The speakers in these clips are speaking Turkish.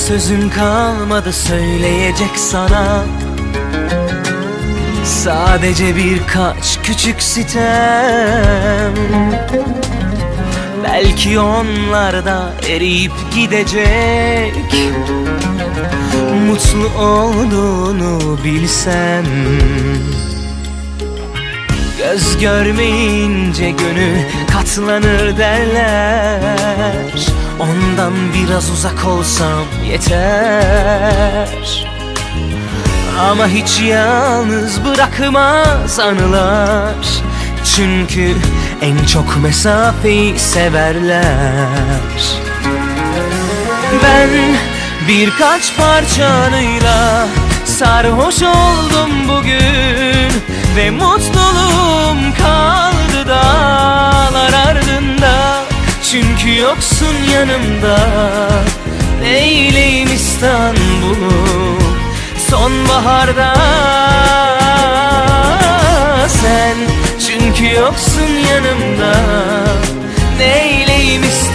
sözüm kalmadı söyleyecek sana. Sadece birkaç küçük sitem. Belki onlar da eriyip gidecek. Mutlu olduğunu bilsem. Göz görmeyince gönül katlanır derler Ondan biraz uzak olsam yeter. Ama hiç yalnız bırakmaz anılar. Çünkü en çok mesafeyi severler. Ben birkaç parçanıyla sarhoş oldum bugün Ve mutluluğum kaldı Çünkü yoksun yanımda. Neyleyim İstanbul'u sonbaharda. Sen çünkü yoksun yanımda. Neyleyim İstanbul'u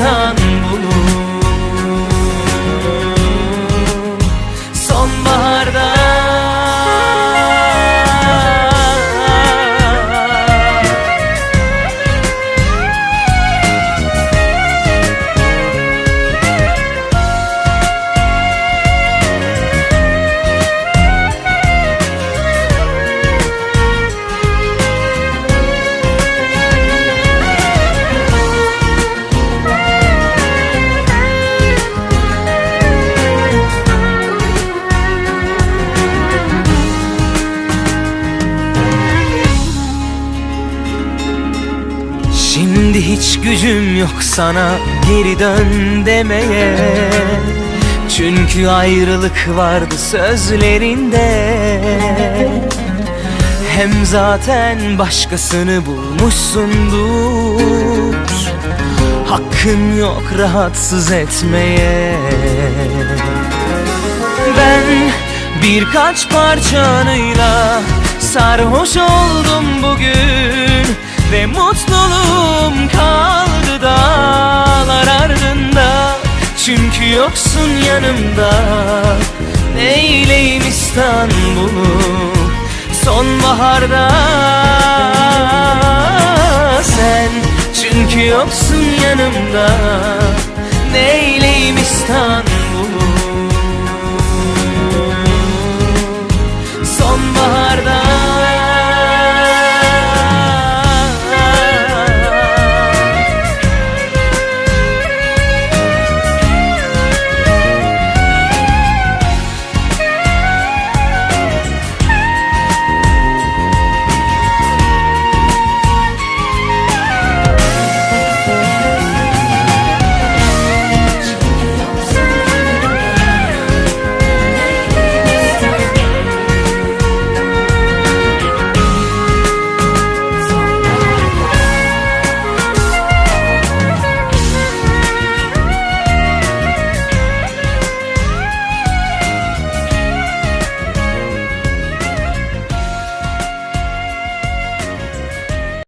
hiç gücüm yok sana geri dön demeye. Çünkü ayrılık vardı sözlerinde. Hem zaten başkasını bulmuşsundur. Hakkın yok rahatsız etmeye. Ben birkaç parçanıyla sarhoş oldum Çünkü yoksun yanımda. Neyleyim İstanbul'u sonbaharda? Sen çünkü yoksun yanımda. Neyleyim İstanbul'u